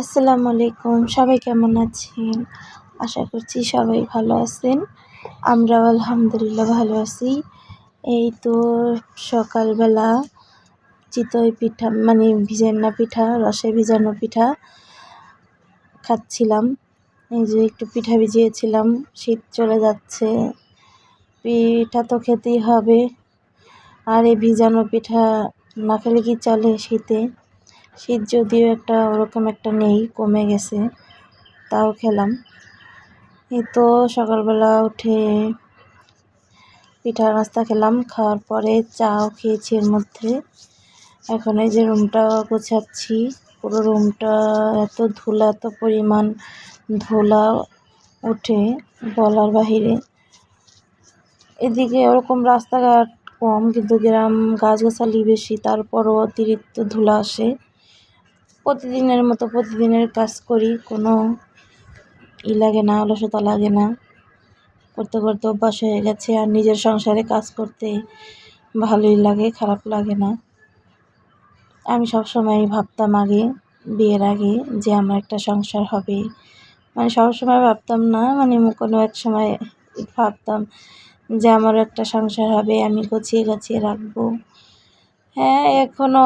আসসালামু আলাইকুম, সবাই কেমন আছেন? আশা করছি সবাই ভালো আছেন। আমরাও আলহামদুলিল্লাহ ভালো আছি। এই তো সকালবেলা চিতই পিঠা মানে ভিজান্না পিঠা রসে ভিজানো পিঠা খাচ্ছিলাম। এই যে একটু পিঠা ভিজিয়েছিলাম, শীত চলে যাচ্ছে, পিঠা তো খেতেই হবে। আর এই ভিজানো পিঠা না খেলে কি চলে শীতে? শীত যদিও একটা ওরকম একটা নেই, কমে গেছে, তাও খেলাম। এই তো সকালবেলা উঠে পিঠা নাস্তা খেলাম, খাওয়ার পরে চাও খেয়েছি এর মধ্যে। এখন এই যে রুমটা গোছাচ্ছি, পুরো রুমটা এত ধুলা, এত পরিমাণ ধুলা ওঠে বলার বাহিরে। এদিকে ওরকম রাস্তাঘাট কম, কিন্তু গ্রাম গাছগাছালি বেশি, তারপরও অতিরিক্ত ধুলা আসে। প্রতিদিনের মতো প্রতিদিনের কাজ করি, কোনো ই লাগে না, অলসতা লাগে না। করতে করতে অভ্যাস হয়ে গেছে আর নিজের সংসারে কাজ করতে ভালোই লাগে, খারাপ লাগে না। আমি সবসময় ভাবতাম আগে, বিয়ের আগে যে আমার একটা সংসার হবে। মানে সবসময় ভাবতাম না মানে কোনো এক সময় ভাবতাম যে আমার একটা সংসার হবে, আমি গুছিয়ে, গাছিয়ে রাখব। হ্যাঁ এখনও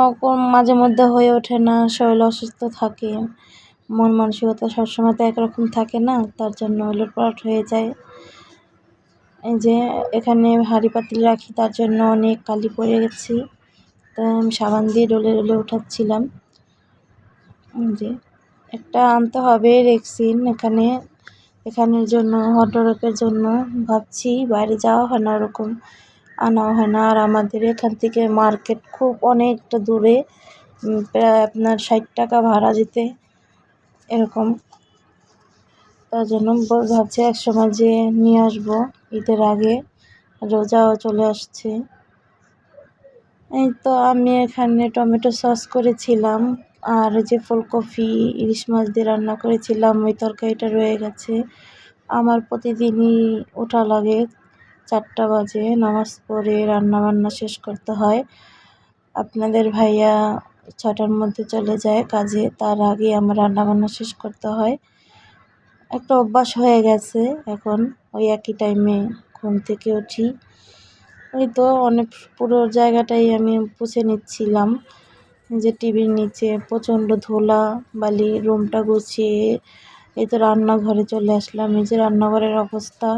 মাঝে মধ্যে হয়ে ওঠে না, শরীর অসুস্থ থাকে, মন মানসিকতা সবসময় তো একরকম থাকে না, তার জন্য ওলটপালট হয়ে যায়। এই যে এখানে হাঁড়ি পাতিল রাখি, তার জন্য অনেক কালি পড়ে গেছি, তাই আমি সাবান দিয়ে ডলে ডলে উঠাচ্ছিলাম। যে একটা আনতে হবে রেক্সিন এখানে, এখানের জন্য হট হটডরকের জন্য, ভাবছি বাইরে যাওয়া হয় না ওরকম। আনাও হয় না। আর আমাদের এখান থেকে মার্কেট খুব অনেকটা দূরে প্রায় আপনার ষাট টাকা ভাড়া যেতে, এরকম। তার জন্য ভাবছি এক সময় যে নিয়ে আসব ঈদের আগে। রোজাও চলে আসছে। এই তো আমি এখানে টমেটো সস করেছিলাম, আর যে ফুলকপি, ইলিশ মাছ দিয়ে রান্না করেছিলাম, ওই তরকারিটা রয়ে গেছে। আমার প্রতিদিনই ওঠা লাগে। চারটা বাজে, নামাজ পড়ে রান্না বান্না শেষ করতে হয়। আপনাদের ভাইয়া ছটার মধ্যে চলে যায় কাজে, তার আগে আমার রান্না বান্না শেষ করতে হয়। একটা অভ্যাস হয়ে গেছে এখন, ওই একই টাইমে ঘুম থেকে উঠি। ওই তো অনেক পুরো জায়গাটাই আমি পুছে নিচ্ছিলাম। যে টিভির নিচে প্রচণ্ড ধুলা, বালি রুমটা গুছিয়ে এই তো রান্নাঘরে চলে আসলাম। এই যে রান্নাঘরের অবস্থা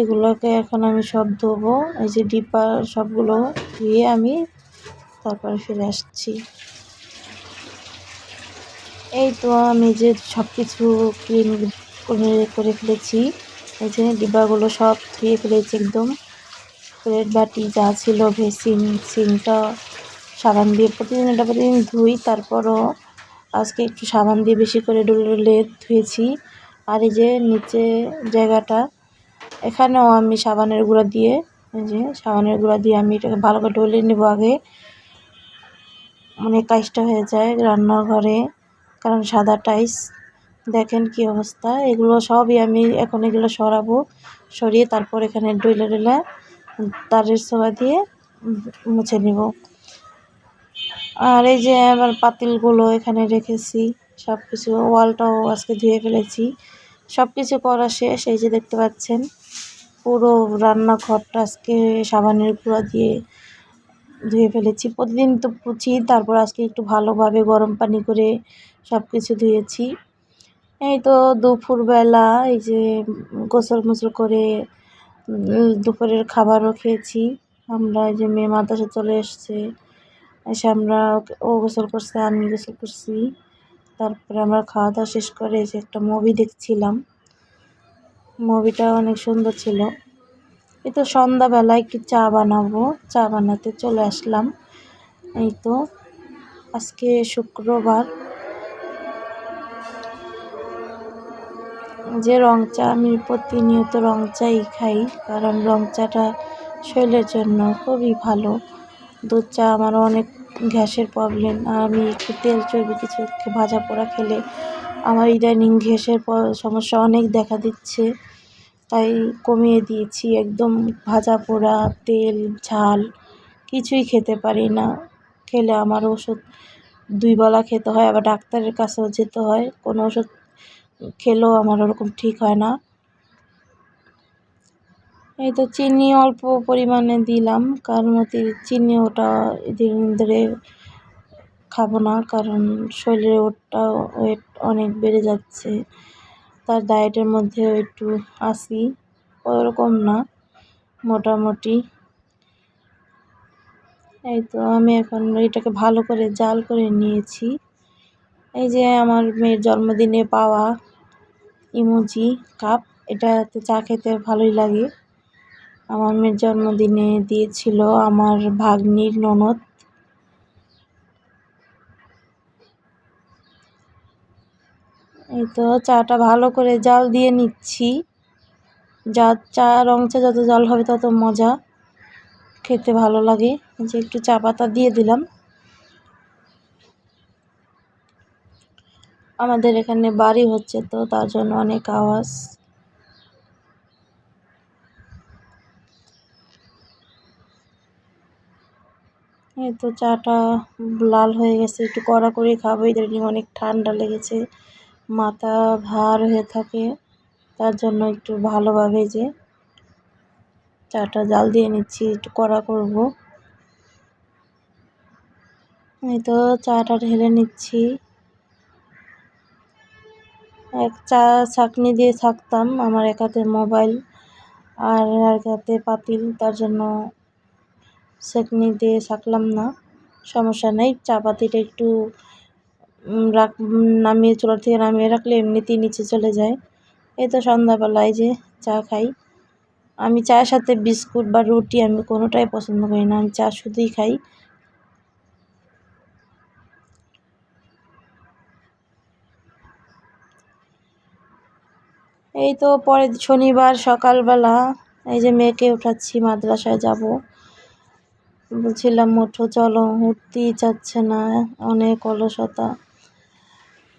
এগুলোকে এখন আমি সব ধোবো। এই যে ডিব্বা সবগুলো ধুয়ে আমি তারপরে ফিরে আসছি। এই তো আমি যে সব কিছু ক্লিন করে করে ফেলেছি। এই যে ডিব্বাগুলো সব ধুয়ে ফেলেছি একদম। প্লেট বাটি যা ছিল, ভেসিন সিনটা সাবান দিয়ে প্রতিদিন এটা প্রতিদিন ধুই। তারপরও আজকে একটু সাবান দিয়ে বেশি করে ডলে ডলে ধুয়েছি। আর এই যে নিচে জায়গাটা এখানেও আমি সাবানের গুঁড়া দিয়ে যে সাবানের গুঁড়া দিয়ে আমি এটাকে ভালো করে ডলে নেব আগে। অনেক কাজটা হয়ে যায় রান্নাঘরে, কারণ সাদা টাইস, দেখেন কি অবস্থা। এগুলো সবই আমি এখন এগুলো সরাবো, সরিয়ে তারপর এখানে ডইলে ডইলে তারের সোয়া দিয়ে মুছে নিব। আর এই যে আমার পাতিলগুলো এখানে রেখেছি সব কিছু ওয়ালটাও আজকে ধুয়ে ফেলেছি। সব কিছু করা শেষ, এই যে দেখতে পাচ্ছেন। পুরো রান্নাঘরটা আজকে সাবানের গুঁড়া দিয়ে ধুয়ে ফেলেছি। প্রতিদিন তো পুছি, তারপর আজকে একটু ভালোভাবে গরম পানি করে সব কিছু ধুয়েছি। এই তো দুপুরবেলা এই যে গোসল মোসল করে দুপুরের খাবারও খেয়েছি। আমরা এই যে মেয়ে মাদ্রাসা চলে এসছে, এসে আমরা ও গোসল করছে, আমি গোসল করছি। তারপরে আমরা খাওয়া দাওয়া শেষ করে এসে একটা মুভি দেখছিলাম। মুভিটা অনেক সুন্দর ছিল। এই তো সন্ধ্যাবেলা একটু চা বানাবো। চা বানাতে চলে আসলাম। এই তো আজকে শুক্রবার। যে রং চা, আমি প্রতিনিয়ত রং চাই খাই, কারণ রং চাটা শরীরের জন্য খুবই ভালো। দুধ চা আমার অনেক গ্যাসের প্রবলেম আর আমি একটু তেল চর্বি, কিছু ভাজা পোড়া খেলে আমার ইদানিং গ্যাসের সমস্যা অনেক দেখা দিচ্ছে। তাই কমিয়ে দিয়েছি। একদম ভাজা পোড়া, তেল, ঝাল কিছুই খেতে পারি না। খেলে আমার ওষুধ দুই বেলা খেতে হয়, আবার ডাক্তারের কাছেও যেতে হয়। কোনো ওষুধ খেলেও আমার ওরকম ঠিক হয় না। এই তো চিনি অল্প পরিমাণে দিলাম। কারণ চিনি ওটা দিন ধরে খাব না, কারণ শরীরে ওটা ওয়েট অনেক বেড়ে যাচ্ছে। তার ডায়েটের মধ্যেও একটু আসি ওরকম না, মোটামুটি। এই তো আমি এখন এটাকে ভালো করে জাল করে নিয়েছি। এই যে আমার মেয়ের জন্মদিনে পাওয়া ইমোজি কাপ, এটাতে চা খেতে ভালোই লাগে। আমার মেয়ের জন্মদিনে দিয়েছিল আমার ভাগ্নির ননদ। এই তো চাটা ভালো করে জাল দিয়ে নিচ্ছি। যা চা রং চা যত জল হবে তত মজা। খেতে ভালো লাগে। যে একটু চা পাতা দিয়ে দিলাম। আমাদের এখানে বাড়ি হচ্ছে তো তার জন্য অনেক আওয়াজ। এই তো চাটা লাল হয়ে গেছে। একটু কড়া করে খাব। ইদানিং অনেক ঠান্ডা লেগেছে। মাথা ভার হয়ে থাকে, তার জন্য একটু ভালোভাবে যে চাটা জাল দিয়ে নিচ্ছি, একটু কড়া করব। এই তো চাটা ঢেলে নিচ্ছি। এক চা ছাকনি দিয়ে থাকতাম, আমার এক হাতে মোবাইল আর এক হাতে পাতিল, তার জন্য ছাকনি দিয়ে ছাকলাম না। সমস্যা নেই, চা পাতিটা একটু রাখ, নামিয়ে চুলার থেকে নামিয়ে রাখলে এমনিতেই নিচে চলে যায়। এই তো সন্ধ্যাবেলায় যে চা খাই। আমি চায়ের সাথে বিস্কুট বা রুটি আমি কোনোটাই পছন্দ করি না, আমি চা শুধুই খাই। এই তো পরের শনিবার সকালবেলা, এই যে মেয়েকে উঠাচ্ছি, মাদ্রাসায় যাব। বলছিলাম, ওঠো, চলো। উঠতেই চাচ্ছে না, অনেক অলসতা।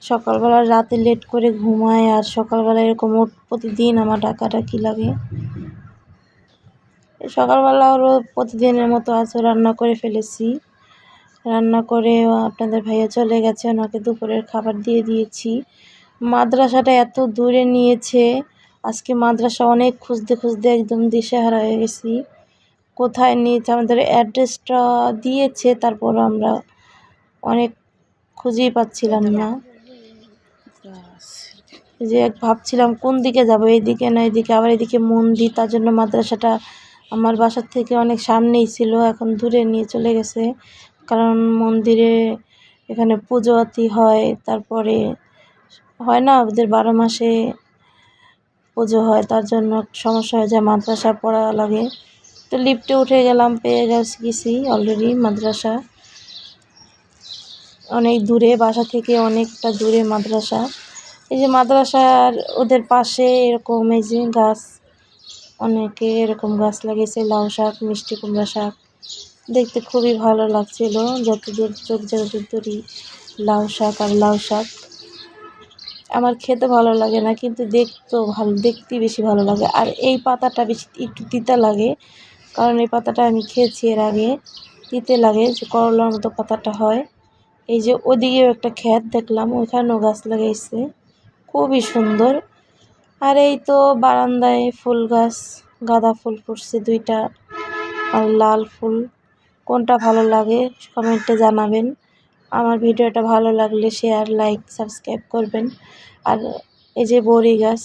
সকালবেলা রাতে লেট করে ঘুমায় আর সকালবেলা এরকম ওঠ প্রতিদিন আমার ডাকাডাকি লাগে। সকালবেলা ওরও প্রতিদিনের মতো আছে রান্না করে ফেলেছি। রান্না করে আপনাদের ভাইয়া চলে গেছে, ওনাকে দুপুরের খাবার দিয়ে দিয়েছি। মাদ্রাসাটা এত দূরে নিয়েছে, আজকে মাদ্রাসা অনেক খুঁজতে খুঁজতে একদম দিশেহারা হয়ে গেছি। কোথায় নিয়েছে আমাদের অ্যাড্রেসটা দিয়েছে তারপর আমরা অনেক খুঁজেই পাচ্ছিলাম না। যে ভাবছিলাম কোন দিকে যাব এইদিকে না এদিকে, আবার এদিকে মন্দির, তার জন্য মাদ্রাসাটা আমার বাসার থেকে অনেক সামনেই ছিল, এখন দূরে নিয়ে চলে গেছে। কারণ মন্দিরে এখানে পুজো আতি হয়, তারপরে হয় না ওদের বারো মাসে পুজো হয়, তার জন্য সমস্যা হয়ে যায় মাদ্রাসা পড়া লাগে। তো লিফটে উঠে গেলাম, পেয়ে গেছি গেছি অলরেডি মাদ্রাসা। অনেক দূরে, বাসা থেকে অনেকটা দূরে মাদ্রাসা। এই যে মাদ্রাসার ওদের পাশে এরকম এই যে গাছ, অনেকে এরকম গাছ লাগিয়েছে, লাউ শাক, মিষ্টি কুমড়া শাক। দেখতে খুবই ভালো লাগছিল, যতদূর চোখ যতদূর দূরই লাউ শাক আর লাউ শাক। আমার খেতে ভালো লাগে না, কিন্তু দেখতেও ভালো, দেখতে বেশি ভালো লাগে। আর এই পাতাটা বেশি একটু তিতা লাগে, কারণ এই পাতাটা আমি খেয়েছি এর আগে। তিতে লাগে যে করলার মতো পাতাটা হয়। এই যে ওদিকেও একটা ক্ষেত দেখলাম, ওইখানেও গাছ লাগাইছে। খুবই সুন্দর। আর এই তো বারান্দায় ফুল গাছ, গাঁদা ফুল ফুটছে দুইটা আর লাল ফুল। কোনটা ভালো লাগে কমেন্টে জানাবেন। আমার ভিডিওটা ভালো লাগলে শেয়ার লাইক সাবস্ক্রাইব করবেন। আর এই যে বড়ি গাছ